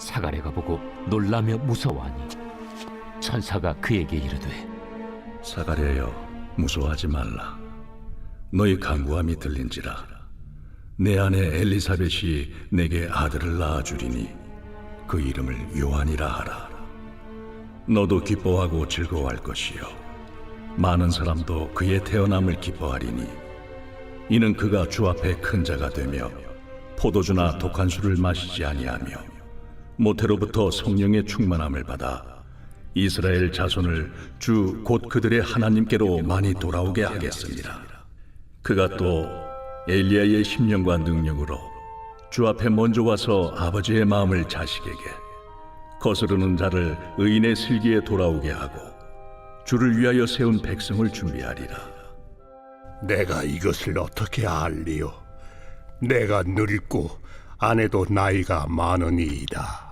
사가랴가 보고 놀라며 무서워하니 천사가 그에게 이르되 사가랴여 무서워하지 말라. 너희 간구함이 들린지라. 내 아내 엘리사벳이 내게 아들을 낳아 주리니 그 이름을 요한이라 하라. 너도 기뻐하고 즐거워할 것이요. 많은 사람도 그의 태어남을 기뻐하리니 이는 그가 주 앞에 큰 자가 되며 포도주나 독한 술을 마시지 아니하며 모태로부터 성령의 충만함을 받아 이스라엘 자손을 주 곧 그들의 하나님께로 많이 돌아오게 하겠습니다. 그가 또 엘리야의 심령과 능력으로 주 앞에 먼저 와서 아버지의 마음을 자식에게 거스르는 자를 의인의 슬기에 돌아오게 하고 주를 위하여 세운 백성을 준비하리라. 내가 이것을 어떻게 알리요? 내가 늙고 아내도 나이가 많으니이다.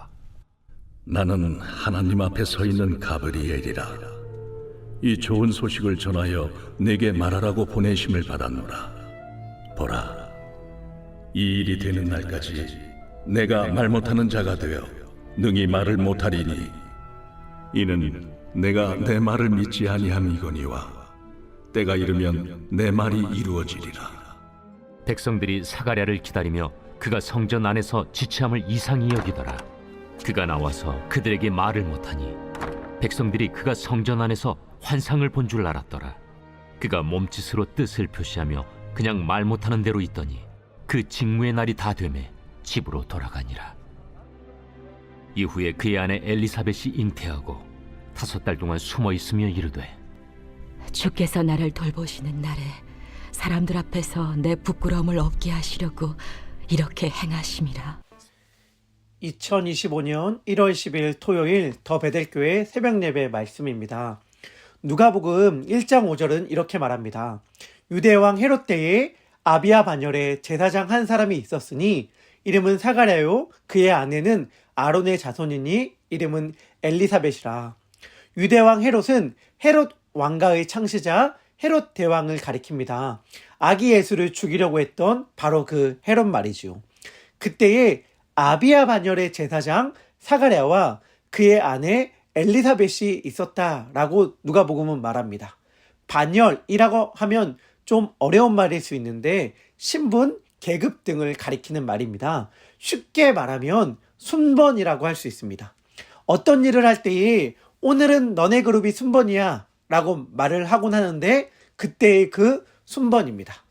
나는 하나님 앞에 서 있는 가브리엘이라. 이 좋은 소식을 전하여 내게 말하라고 보내심을 받았노라. 보라, 이 일이 되는 날까지 내가 말 못하는 자가 되어 능히 말을 못하리니 이는 내가 내 말을 믿지 아니함이거니와 때가 이르면 내 말이 이루어지리라. 백성들이 사가랴를 기다리며 그가 성전 안에서 지체함을 이상히 여기더라. 그가 나와서 그들에게 말을 못하니 백성들이 그가 성전 안에서 환상을 본 줄 알았더라. 그가 몸짓으로 뜻을 표시하며 그냥 말 못하는 대로 있더니 그 직무의 날이 다 되매 집으로 돌아가니라. 이후에 그의 아내 엘리사벳이 잉태하고 다섯 달 동안 숨어 있으며 이르되 주께서 나를 돌보시는 날에 사람들 앞에서 내 부끄러움을 없게 하시려고 이렇게 행하심이라. 2025년 1월 10일 토요일 더 베델교회 새벽 예배 말씀입니다. 누가복음 1장 5절은 이렇게 말합니다. 유대왕 헤롯 때에 아비아 반열에 제사장 한 사람이 있었으니 이름은 사가랴요 그의 아내는 아론의 자손이니 이름은 엘리사벳이라. 유대왕 헤롯은 헤롯 왕가의 창시자 헤롯 대왕을 가리킵니다. 아기 예수를 죽이려고 했던 바로 그 헤롯 말이지요. 그때에 아비아 반열의 제사장 사가랴와 그의 아내 엘리사벳이 있었다라고 누가복음은 말합니다. 반열이라고 하면 좀 어려운 말일 수 있는데 신분, 계급 등을 가리키는 말입니다. 쉽게 말하면 순번이라고 할 수 있습니다. 어떤 일을 할 때에 오늘은 너네 그룹이 순번이야 라고 말을 하곤 하는데 그때의 그 순번입니다.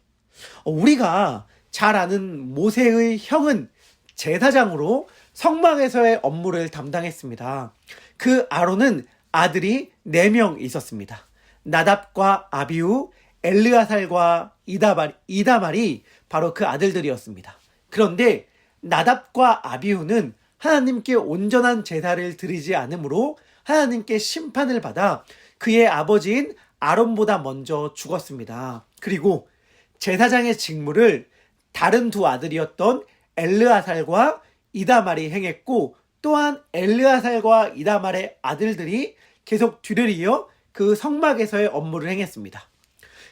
어, 우리가 잘 아는 모세의 형은 제사장으로 성막에서의 업무를 담당했습니다. 그 아론은 아들이 4명 있었습니다. 나답과 아비우, 엘르아살과 이다말, 이다말이 바로 그 아들들이었습니다. 그런데 나답과 아비우는 하나님께 온전한 제사를 드리지 않으므로 하나님께 심판을 받아 그의 아버지인 아론보다 먼저 죽었습니다. 그리고 제사장의 직무를 다른 두 아들이었던 엘르아살과 이다말이 행했고 또한 엘르아살과 이다말의 아들들이 계속 뒤를 이어 그 성막에서의 업무를 행했습니다.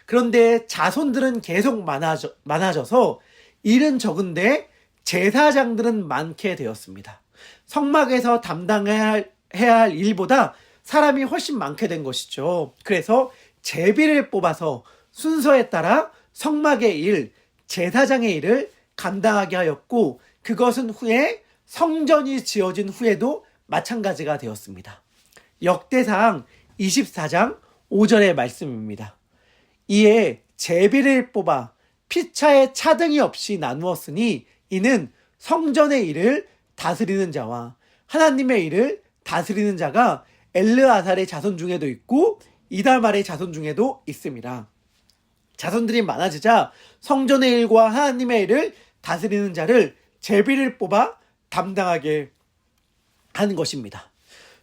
그런데 자손들은 계속 많아져, 많아져서 일은 적은데 제사장들은 많게 되었습니다. 성막에서 담당해야 할, 해야 할 일보다 사람이 훨씬 많게 된 것이죠. 그래서 제비를 뽑아서 순서에 따라 성막의 일, 제사장의 일을 감당하게 하였고 그것은 후에 성전이 지어진 후에도 마찬가지가 되었습니다. 역대상 24장 5절의 말씀입니다. 이에 제비를 뽑아 피차에 차등이 없이 나누었으니 이는 성전의 일을 다스리는 자와 하나님의 일을 다스리는 자가 엘르아살의 자손 중에도 있고 이달말의 자손 중에도 있습니다. 자손들이 많아지자 성전의 일과 하나님의 일을 다스리는 자를 제비를 뽑아 담당하게 하는 것입니다.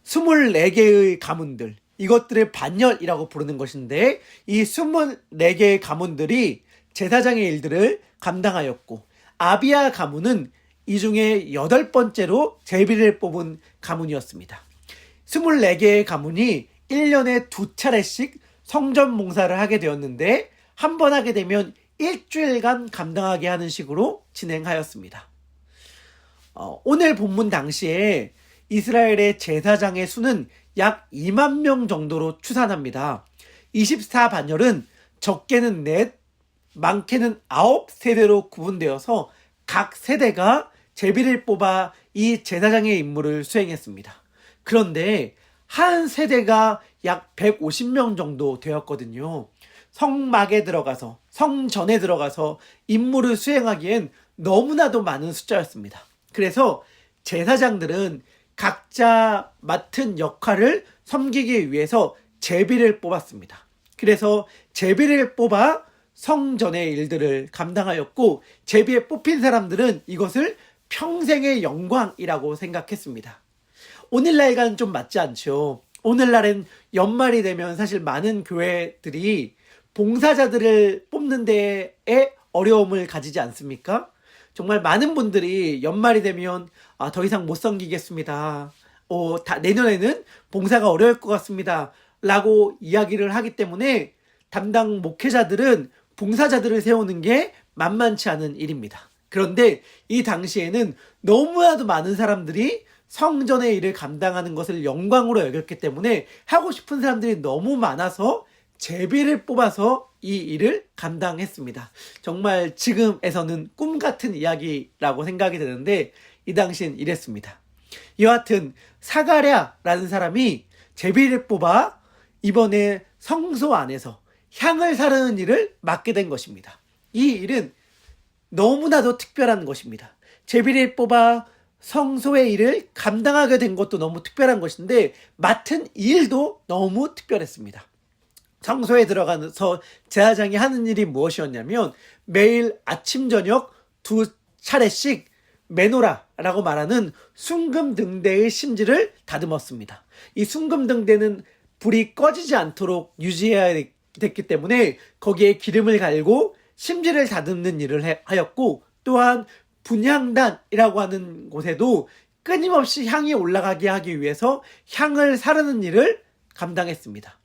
24개의 가문들, 이것들을 반열이라고 부르는 것인데 이 24개의 가문들이 제사장의 일들을 감당하였고 아비아 가문은 이 중에 여덟 번째로 제비를 뽑은 가문이었습니다. 24개의 가문이 1년에 두 차례씩 성전 봉사를 하게 되었는데 한 번 하게 되면 일주일간 감당하게 하는 식으로 진행하였습니다. 어, 오늘 본문 당시에 이스라엘의 제사장의 수는 약 2만 명 정도로 추산합니다. 24반열은 적게는 넷, 많게는 아홉 세대로 구분되어서 각 세대가 제비를 뽑아 이 제사장의 임무를 수행했습니다. 그런데 한 세대가 약 150명 정도 되었거든요. 성막에 들어가서 성전에 들어가서 임무를 수행하기엔 너무나도 많은 숫자였습니다. 그래서 제사장들은 각자 맡은 역할을 섬기기 위해서 제비를 뽑았습니다. 그래서 제비를 뽑아 성전의 일들을 감당하였고 제비에 뽑힌 사람들은 이것을 평생의 영광이라고 생각했습니다. 오늘날과는 좀 맞지 않죠. 오늘날엔 연말이 되면 사실 많은 교회들이 봉사자들을 뽑는 데에 어려움을 가지지 않습니까? 정말 많은 분들이 연말이 되면 아, 더 이상 못 섬기겠습니다. 어, 다, 내년에는 봉사가 어려울 것 같습니다. 라고 이야기를 하기 때문에 담당 목회자들은 봉사자들을 세우는 게 만만치 않은 일입니다. 그런데 이 당시에는 너무나도 많은 사람들이 성전의 일을 감당하는 것을 영광으로 여겼기 때문에 하고 싶은 사람들이 너무 많아서 제비를 뽑아서 이 일을 감당했습니다. 정말 지금에서는 꿈 같은 이야기라고 생각이 되는데 이 당시엔 이랬습니다. 여하튼 사가랴라는 사람이 제비를 뽑아 이번에 성소 안에서 향을 사르는 일을 맡게 된 것입니다. 이 일은 너무나도 특별한 것입니다. 제비를 뽑아 성소의 일을 감당하게 된 것도 너무 특별한 것인데 맡은 일도 너무 특별했습니다. 성소에 들어가서 제사장이 하는 일이 무엇이었냐면 매일 아침 저녁 두 차례씩 메노라라고 말하는 순금 등대의 심지를 다듬었습니다. 이 순금 등대는 불이 꺼지지 않도록 유지해야 됐기 때문에 거기에 기름을 갈고 심지를 다듬는 일을 하였고 또한 분향단이라고 하는 곳에도 끊임없이 향이 올라가게 하기 위해서 향을 사르는 일을 감당했습니다.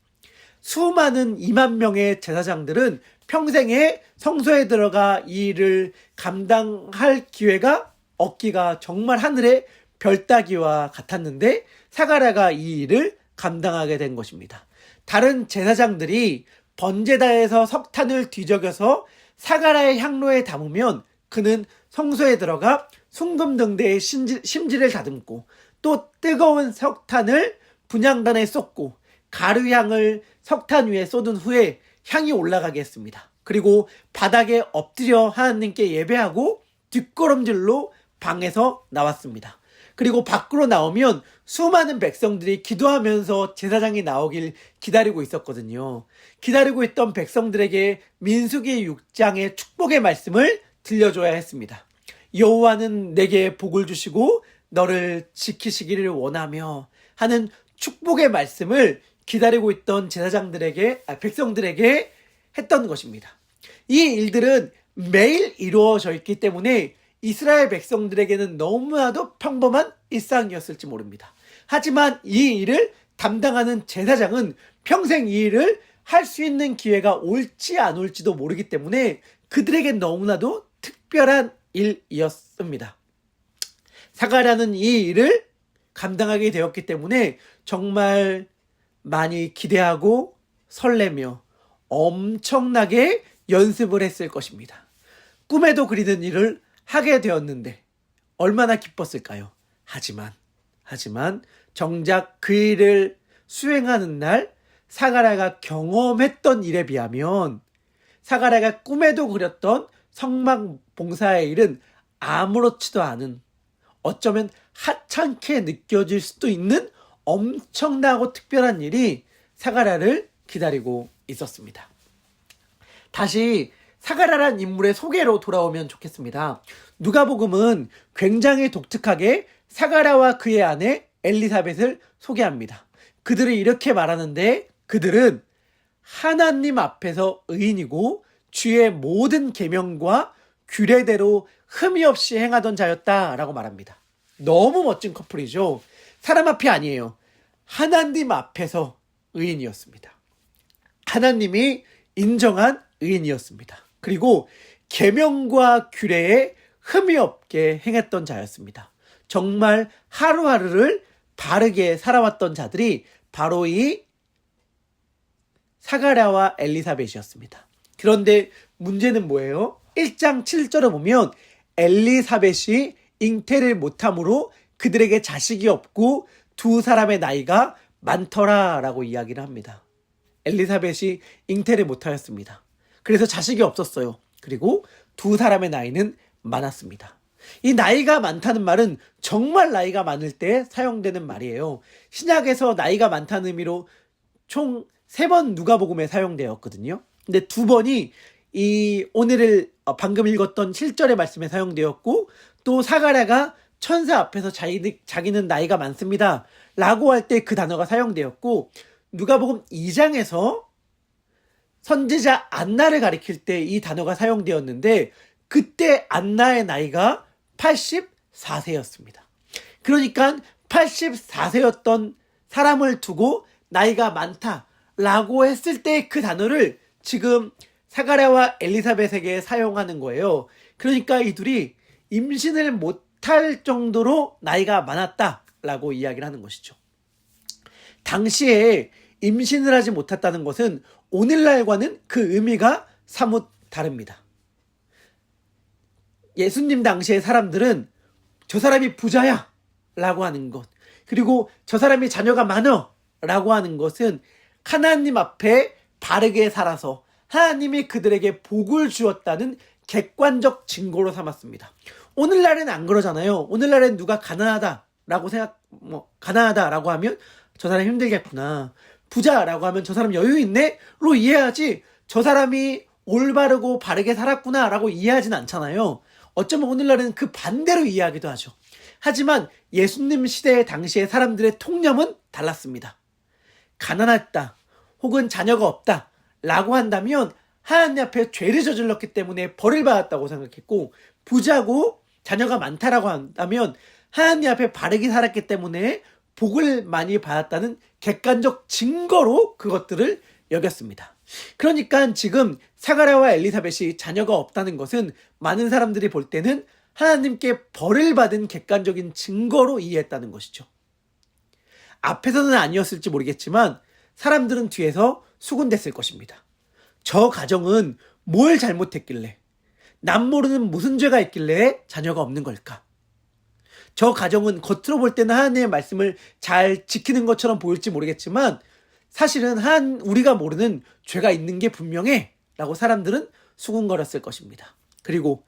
수많은 2만 명의 제사장들은 평생에 성소에 들어가 이 일을 감당할 기회가 얻기가 정말 하늘의 별 따기와 같았는데 사가랴가 이 일을 감당하게 된 것입니다. 다른 제사장들이 번제다에서 석탄을 뒤적여서 사가랴의 향로에 담으면 그는 성소에 들어가 순금 등대의 심지, 심지를 다듬고 또 뜨거운 석탄을 분향단에 쏟고 가루향을 석탄 위에 쏟은 후에 향이 올라가게 했습니다. 그리고 바닥에 엎드려 하나님께 예배하고 뒷걸음질로 방에서 나왔습니다. 그리고 밖으로 나오면 수많은 백성들이 기도하면서 제사장이 나오길 기다리고 있었거든요. 기다리고 있던 백성들에게 민수기 6장의 축복의 말씀을 들려줘야 했습니다. 여호와는 내게 복을 주시고 너를 지키시기를 원하며 하는 축복의 말씀을 기다리고 있던 제사장들에게 아, 백성들에게 했던 것입니다. 이 일들은 매일 이루어져 있기 때문에 이스라엘 백성들에게는 너무나도 평범한 일상이었을지 모릅니다. 하지만 이 일을 담당하는 제사장은 평생 이 일을 할 수 있는 기회가 올지 안 올지도 모르기 때문에 그들에게 너무나도 특별한 일이었습니다. 사가랴는 이 일을 감당하게 되었기 때문에 정말 많이 기대하고 설레며 엄청나게 연습을 했을 것입니다. 꿈에도 그리던 일을 하게 되었는데 얼마나 기뻤을까요? 하지만 하지만 정작 그 일을 수행하는 날 사가랴가 경험했던 일에 비하면 사가랴가 꿈에도 그렸던 성막 봉사의 일은 아무렇지도 않은 어쩌면 하찮게 느껴질 수도 있는 엄청나고 특별한 일이 사가랴를 기다리고 있었습니다. 다시 사가랴란 인물의 소개로 돌아오면 좋겠습니다. 누가복음은 굉장히 독특하게 사가랴와 그의 아내 엘리사벳을 소개합니다. 그들을 이렇게 말하는데 그들은 하나님 앞에서 의인이고 주의 모든 계명과 규례대로 흠이 없이 행하던 자였다라고 말합니다. 너무 멋진 커플이죠. 사람 앞이 아니에요. 하나님 앞에서 의인이었습니다. 하나님이 인정한 의인이었습니다. 그리고 계명과 규례에 흠이 없게 행했던 자였습니다. 정말 하루하루를 바르게 살아왔던 자들이 바로 이 사가랴와 엘리사벳이었습니다. 그런데 문제는 뭐예요? 1장 7절을 보면 엘리사벳이 잉태를 못함으로 그들에게 자식이 없고 두 사람의 나이가 많더라 라고 이야기를 합니다. 엘리사벳이 잉태를 못하였습니다. 그래서 자식이 없었어요. 그리고 두 사람의 나이는 많았습니다. 이 나이가 많다는 말은 정말 나이가 많을 때 사용되는 말이에요. 신약에서 나이가 많다는 의미로 총 세 번 누가복음에 사용되었거든요. 근데 두 번이 이 오늘을 어, 방금 읽었던 7절의 말씀에 사용되었고 또 사가랴가 천사 앞에서 자기, 자기는 나이가 많습니다. 라고 할 때 그 단어가 사용되었고 누가복음 2장에서 선지자 안나를 가리킬 때 이 단어가 사용되었는데 그때 안나의 나이가 84세였습니다. 그러니까 84세였던 사람을 두고 나이가 많다라고 했을 때 그 단어를 지금 사가랴와 엘리사벳에게 사용하는 거예요. 그러니까 이 둘이 임신을 못 할 정도로 나이가 많았다라고 이야기를 하는 것이죠. 당시에 임신을 하지 못했다는 것은 오늘날과는 그 의미가 사뭇 다릅니다. 예수님 당시의 사람들은 저 사람이 부자야 라고 하는 것 그리고 저 사람이 자녀가 많어 라고 하는 것은 하나님 앞에 바르게 살아서 하나님이 그들에게 복을 주었다는 객관적 증거로 삼았습니다. 오늘날은 안 그러잖아요. 오늘날엔 누가 가난하다라고 생각, 뭐, 가난하다라고 하면 저 사람 힘들겠구나. 부자라고 하면 저 사람 여유 있네?로 이해하지 저 사람이 올바르고 바르게 살았구나라고 이해하진 않잖아요. 어쩌면 오늘날은 그 반대로 이해하기도 하죠. 하지만 예수님 시대 당시의 사람들의 통념은 달랐습니다. 가난했다 혹은 자녀가 없다 라고 한다면 하나님 앞에 죄를 저질렀기 때문에 벌을 받았다고 생각했고 부자고 자녀가 많다라고 한다면 하나님 앞에 바르게 살았기 때문에 복을 많이 받았다는 객관적 증거로 그것들을 여겼습니다. 그러니까 지금 사가랴와 엘리사벳이 자녀가 없다는 것은 많은 사람들이 볼 때는 하나님께 벌을 받은 객관적인 증거로 이해했다는 것이죠. 앞에서는 아니었을지 모르겠지만 사람들은 뒤에서 수군댔을 것입니다. 저 가정은 뭘 잘못했길래 남 모르는 무슨 죄가 있길래 자녀가 없는 걸까? 저 가정은 겉으로 볼 때는 하나님의 말씀을 잘 지키는 것처럼 보일지 모르겠지만 사실은 한 우리가 모르는 죄가 있는 게 분명해 라고 사람들은 수군거렸을 것입니다. 그리고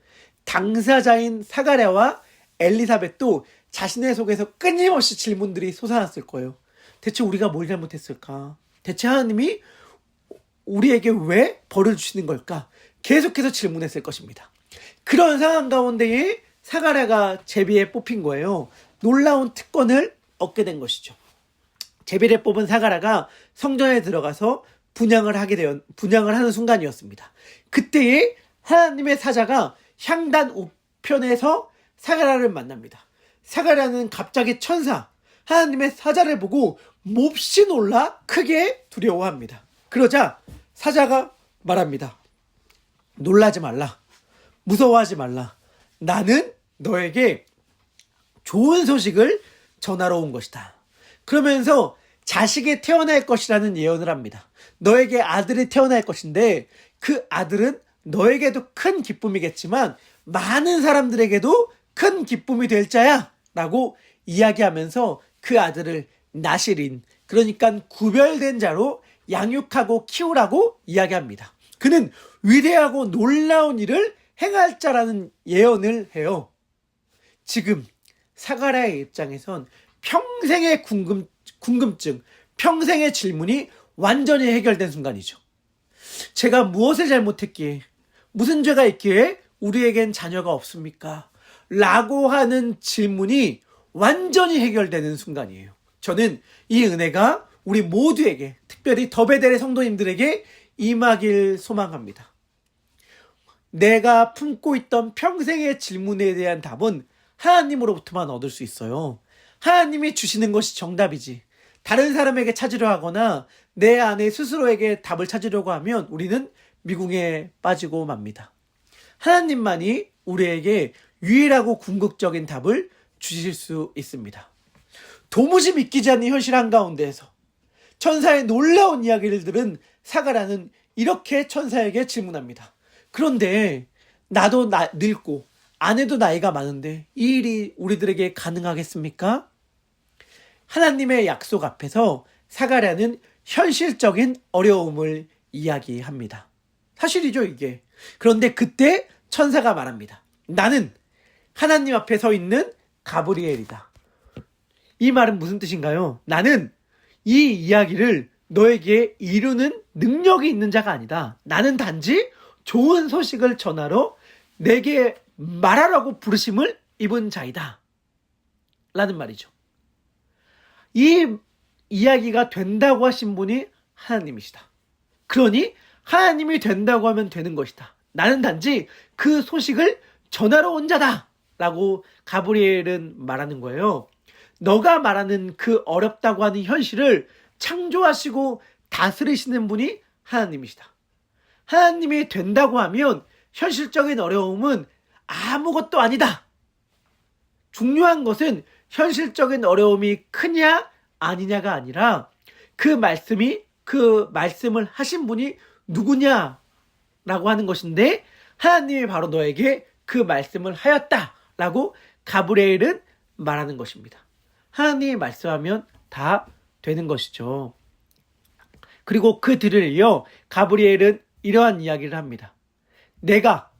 당사자인 사가랴와 엘리사벳도 자신의 속에서 끊임없이 질문들이 솟아났을 거예요. 대체 우리가 뭘 잘못했을까? 대체 하나님이 우리에게 왜 벌을 주시는 걸까? 계속해서 질문했을 것입니다. 그런 상황 가운데에 사가랴가 제비에 뽑힌 거예요. 놀라운 특권을 얻게 된 것이죠. 제비를 뽑은 사가랴가 성전에 들어가서 분양을 하게 되었, 분양을 하는 순간이었습니다. 그때에 하나님의 사자가 향단 우편에서 사가랴를 만납니다. 사가랴는 갑자기 천사, 하나님의 사자를 보고 몹시 놀라 크게 두려워합니다. 그러자 사자가 말합니다. 놀라지 말라. 무서워하지 말라. 나는 너에게 좋은 소식을 전하러 온 것이다. 그러면서 자식이 태어날 것이라는 예언을 합니다. 너에게 아들이 태어날 것인데 그 아들은 너에게도 큰 기쁨이겠지만 많은 사람들에게도 큰 기쁨이 될 자야 라고 이야기하면서 그 아들을 나시린 그러니까 구별된 자로 양육하고 키우라고 이야기합니다. 그는 위대하고 놀라운 일을 행할 자라는 예언을 해요. 지금 사가랴의 입장에선 평생의 궁금, 궁금증, 평생의 질문이 완전히 해결된 순간이죠. 제가 무엇을 잘못했기에, 무슨 죄가 있기에 우리에겐 자녀가 없습니까? 라고 하는 질문이 완전히 해결되는 순간이에요. 저는 이 은혜가 우리 모두에게, 특별히 더베델의 성도님들에게 임하길 소망합니다. 내가 품고 있던 평생의 질문에 대한 답은 하나님으로부터만 얻을 수 있어요. 하나님이 주시는 것이 정답이지. 다른 사람에게 찾으려 하거나 내 안에 스스로에게 답을 찾으려고 하면 우리는 미궁에 빠지고 맙니다. 하나님만이 우리에게 유일하고 궁극적인 답을 주실 수 있습니다. 도무지 믿기지 않는 현실 한가운데에서 천사의 놀라운 이야기를 들은 사가라는 이렇게 천사에게 질문합니다. 그런데 나도 나, 늙고 아내도 나이가 많은데 이 일이 우리들에게 가능하겠습니까? 하나님의 약속 앞에서 사가랴는 현실적인 어려움을 이야기합니다. 사실이죠, 이게. 그런데 그때 천사가 말합니다. 나는 하나님 앞에 서 있는 가브리엘이다. 이 말은 무슨 뜻인가요? 나는 이 이야기를 너에게 이루는 능력이 있는 자가 아니다. 나는 단지 좋은 소식을 전하러 내게 말하라고 부르심을 입은 자이다. 라는 말이죠. 이 이야기가 된다고 하신 분이 하나님이시다. 그러니 하나님이 된다고 하면 되는 것이다. 나는 단지 그 소식을 전하러 온 자다. 라고 가브리엘은 말하는 거예요. 너가 말하는 그 어렵다고 하는 현실을 창조하시고 다스리시는 분이 하나님이시다. 하나님이 된다고 하면 현실적인 어려움은 아무것도 아니다. 중요한 것은 현실적인 어려움이 크냐 아니냐가 아니라 그 말씀이 그 말씀을 하신 분이 누구냐라고 하는 것인데 하나님이 바로 너에게 그 말씀을 하였다라고 가브리엘은 말하는 것입니다. 하나님이 말씀하면 다 되는 것이죠. 그리고 그 들을 이어 가브리엘은 이러한 이야기를 합니다. 내가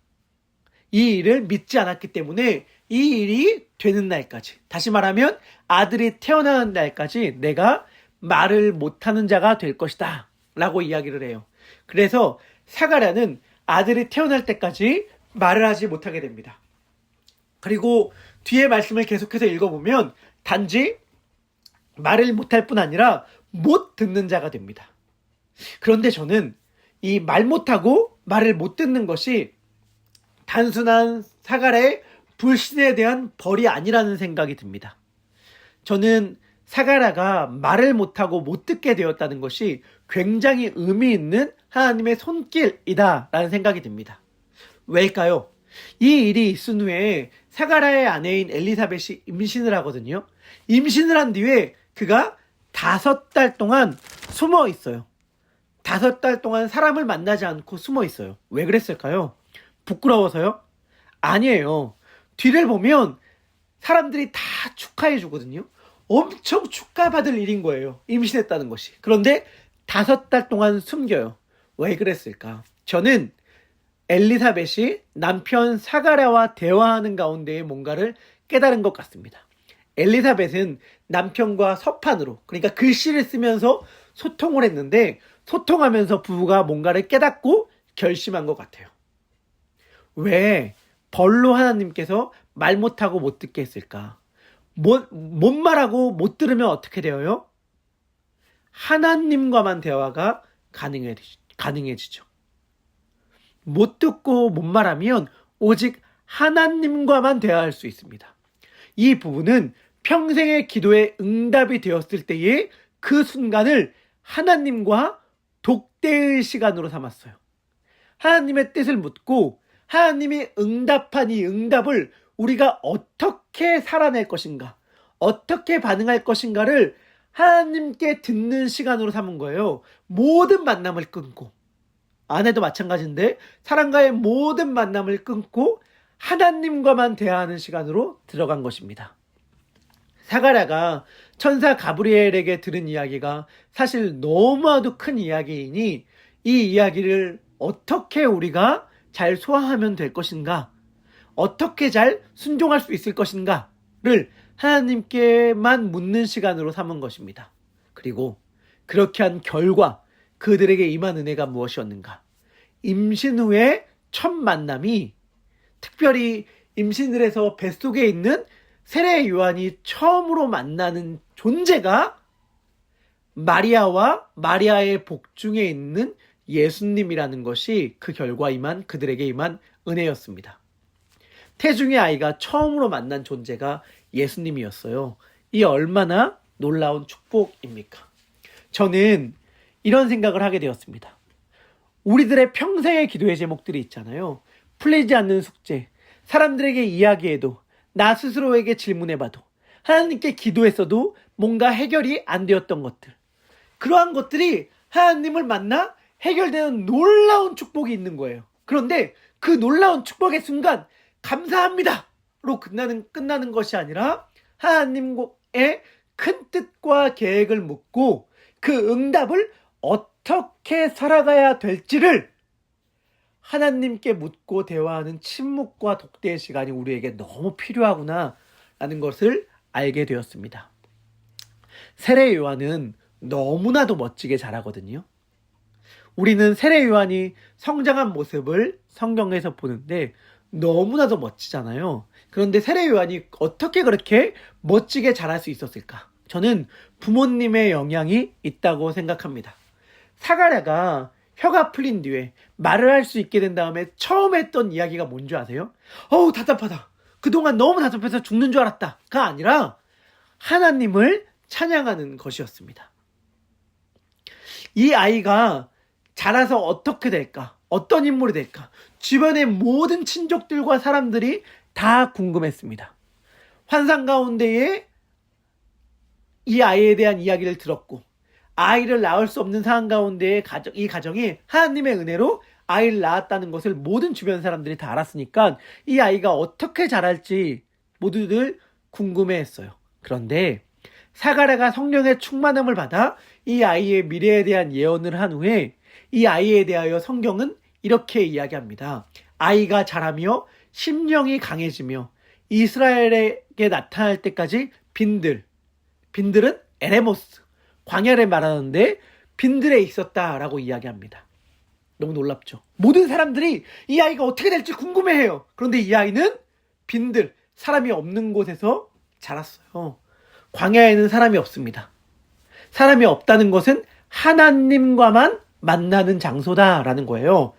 이 일을 믿지 않았기 때문에 이 일이 되는 날까지, 다시 말하면 아들이 태어나는 날까지 내가 말을 못하는 자가 될 것이다. 라고 이야기를 해요. 그래서 사가랴는 아들이 태어날 때까지 말을 하지 못하게 됩니다. 그리고 뒤에 말씀을 계속해서 읽어보면 단지 말을 못할 뿐 아니라 못 듣는 자가 됩니다. 그런데 저는 이 말 못하고 말을 못 듣는 것이 단순한 사가라의 불신에 대한 벌이 아니라는 생각이 듭니다. 저는 사가라가 말을 못하고 못 듣게 되었다는 것이 굉장히 의미 있는 하나님의 손길이다라는 생각이 듭니다. 왜일까요? 이 일이 있은 후에 사가라의 아내인 엘리사벳이 임신을 하거든요. 임신을 한 뒤에 그가 다섯 달 동안 숨어 있어요. 다섯 달 동안 사람을 만나지 않고 숨어 있어요. 왜 그랬을까요? 부끄러워서요? 아니에요. 뒤를 보면 사람들이 다 축하해 주거든요. 엄청 축하받을 일인 거예요. 임신했다는 것이. 그런데 다섯 달 동안 숨겨요. 왜 그랬을까? 저는 엘리사벳이 남편 사가랴와 대화하는 가운데에 뭔가를 깨달은 것 같습니다. 엘리사벳은 남편과 서판으로, 그러니까 글씨를 쓰면서 소통을 했는데, 소통하면서 부부가 뭔가를 깨닫고 결심한 것 같아요. 왜 벌로 하나님께서 말 못하고 못 듣게 했을까? 못, 못 말하고 못 들으면 어떻게 되어요? 하나님과만 대화가 가능해, 가능해지죠. 못 듣고 못 말하면 오직 하나님과만 대화할 수 있습니다. 이 부분은 평생의 기도에 응답이 되었을 때의 그 순간을 하나님과 독대의 시간으로 삼았어요. 하나님의 뜻을 묻고 하나님이 응답한 이 응답을 우리가 어떻게 살아낼 것인가, 어떻게 반응할 것인가를 하나님께 듣는 시간으로 삼은 거예요. 모든 만남을 끊고. 아내도 마찬가지인데 사람과의 모든 만남을 끊고 하나님과만 대화하는 시간으로 들어간 것입니다. 사가랴가 천사 가브리엘에게 들은 이야기가 사실 너무나도 큰 이야기이니 이 이야기를 어떻게 우리가 잘 소화하면 될 것인가? 어떻게 잘 순종할 수 있을 것인가를 하나님께만 묻는 시간으로 삼은 것입니다. 그리고 그렇게 한 결과 그들에게 임한 은혜가 무엇이었는가? 임신 후에 첫 만남이 특별히 임신을 해서 뱃속에 있는 세례 요한이 처음으로 만나는 존재가 마리아와 마리아의 복중에 있는 예수님이라는 것이 그 결과 임한 그들에게 임한 은혜였습니다. 태중의 아이가 처음으로 만난 존재가 예수님이었어요. 이 얼마나 놀라운 축복입니까? 저는 이런 생각을 하게 되었습니다. 우리들의 평생의 기도의 제목들이 있잖아요. 풀리지 않는 숙제, 사람들에게 이야기해도 나 스스로에게 질문해봐도 하나님께 기도했어도 뭔가 해결이 안 되었던 것들. 그러한 것들이 하나님을 만나 해결되는 놀라운 축복이 있는 거예요. 그런데 그 놀라운 축복의 순간 감사합니다로 끝나는 끝나는 것이 아니라 하나님의 큰 뜻과 계획을 묻고 그 응답을 어떻게 살아가야 될지를 하나님께 묻고 대화하는 침묵과 독대의 시간이 우리에게 너무 필요하구나 라는 것을 알게 되었습니다. 세례 요한은 너무나도 멋지게 잘하거든요. 우리는 세례 요한이 성장한 모습을 성경에서 보는데 너무나도 멋지잖아요. 그런데 세례 요한이 어떻게 그렇게 멋지게 잘할 수 있었을까? 저는 부모님의 영향이 있다고 생각합니다. 사가랴가 혀가 풀린 뒤에 말을 할 수 있게 된 다음에 처음 했던 이야기가 뭔지 아세요? 어우, 답답하다. 그동안 너무 답답해서 죽는 줄 알았다.가 아니라 하나님을 찬양하는 것이었습니다. 이 아이가 자라서 어떻게 될까? 어떤 인물이 될까? 주변의 모든 친족들과 사람들이 다 궁금했습니다. 환상 가운데에 이 아이에 대한 이야기를 들었고, 아이를 낳을 수 없는 상황 가운데에 가정, 이 가정이 하나님의 은혜로 아이를 낳았다는 것을 모든 주변 사람들이 다 알았으니까 이 아이가 어떻게 자랄지 모두들 궁금해 했어요. 그런데 사가랴가 성령의 충만함을 받아 이 아이의 미래에 대한 예언을 한 후에 이 아이에 대하여 성경은 이렇게 이야기합니다. 아이가 자라며 심령이 강해지며 이스라엘에게 나타날 때까지 빈들, 빈들은 에레모스, 광야를 말하는데 빈들에 있었다라고 이야기합니다. 너무 놀랍죠. 모든 사람들이 이 아이가 어떻게 될지 궁금해해요. 그런데 이 아이는 빈들, 사람이 없는 곳에서 자랐어요. 광야에는 사람이 없습니다. 사람이 없다는 것은 하나님과만 만나는 장소다라는 거예요.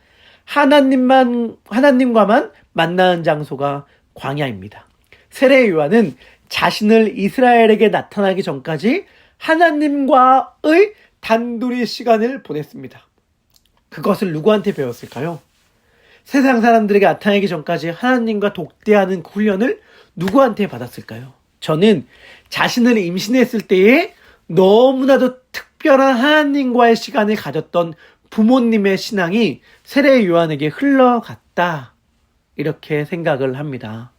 하나님만, 하나님과만 만나는 장소가 광야입니다. 세례 요한은 자신을 이스라엘에게 나타나기 전까지 하나님과의 단둘이 시간을 보냈습니다. 그것을 누구한테 배웠을까요? 세상 사람들에게 나타나기 전까지 하나님과 독대하는 그 훈련을 누구한테 받았을까요? 저는 자신을 임신했을 때에 너무나도 특별한 하나님과의 시간을 가졌던 부모님의 신앙이 세례 요한에게 흘러갔다. 이렇게 생각을 합니다.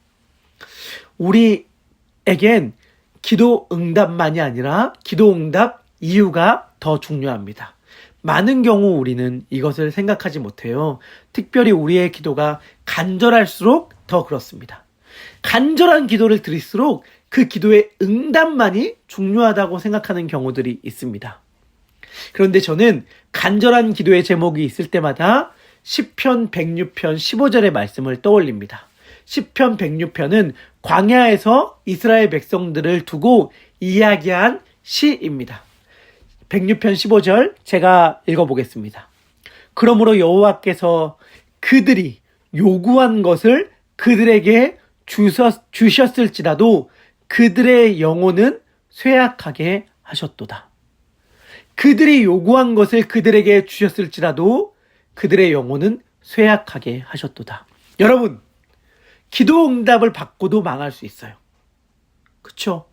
우리에겐 기도 응답만이 아니라 기도 응답 이유가 더 중요합니다. 많은 경우 우리는 이것을 생각하지 못해요. 특별히 우리의 기도가 간절할수록 더 그렇습니다. 간절한 기도를 드릴수록 그 기도의 응답만이 중요하다고 생각하는 경우들이 있습니다. 그런데 저는 간절한 기도의 제목이 있을 때마다 10편 106편 15절의 말씀을 떠올립니다. 10편 106편은 광야에서 이스라엘 백성들을 두고 이야기한 시입니다. 106편 15절 제가 읽어보겠습니다. 그러므로 여호와께서 그들이 요구한 것을 그들에게 주셨, 주셨을지라도 그들의 영혼은 쇠약하게 하셨도다. 그들이 요구한 것을 그들에게 주셨을지라도 그들의 영혼은 쇠약하게 하셨도다. 여러분, 기도 응답을 받고도 망할 수 있어요. 그쵸?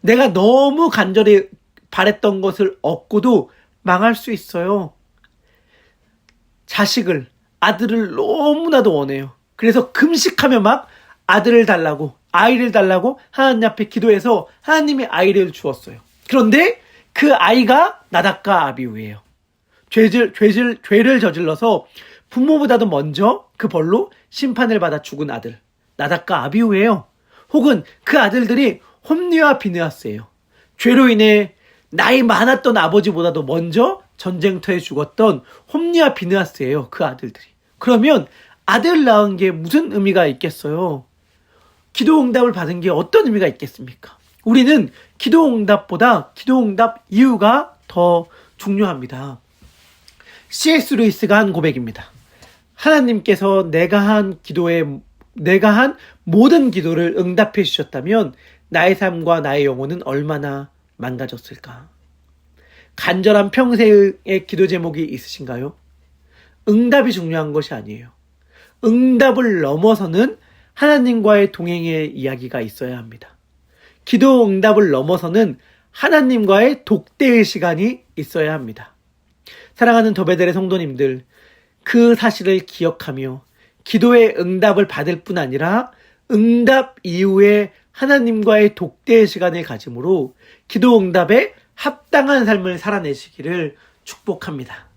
내가 너무 간절히 바랬던 것을 얻고도 망할 수 있어요. 자식을, 아들을 너무나도 원해요. 그래서 금식하며 막 아들을 달라고, 아이를 달라고 하나님 앞에 기도해서 하나님이 아이를 주었어요. 그런데 그 아이가 나닥과 아비우예요. 죄질, 죄질, 죄를 저질러서 부모보다도 먼저 그 벌로 심판을 받아 죽은 아들. 나닥과 아비우예요. 혹은 그 아들들이 홈리와 비느하스예요. 죄로 인해 나이 많았던 아버지보다도 먼저 전쟁터에 죽었던 홈리와 비느하스예요. 그 아들들이. 그러면 아들 낳은 게 무슨 의미가 있겠어요? 기도 응답을 받은 게 어떤 의미가 있겠습니까? 우리는 기도 응답보다 기도 응답 이유가 더 중요합니다. C.S. 루이스가 한 고백입니다. 하나님께서 내가 한 기도에 내가 한 모든 기도를 응답해 주셨다면 나의 삶과 나의 영혼은 얼마나 망가졌을까? 간절한 평생의 기도 제목이 있으신가요? 응답이 중요한 것이 아니에요. 응답을 넘어서는 하나님과의 동행의 이야기가 있어야 합니다. 기도 응답을 넘어서는 하나님과의 독대의 시간이 있어야 합니다. 사랑하는 더베델의 성도님들, 그 사실을 기억하며 기도의 응답을 받을 뿐 아니라 응답 이후에 하나님과의 독대의 시간을 가짐으로 기도 응답에 합당한 삶을 살아내시기를 축복합니다.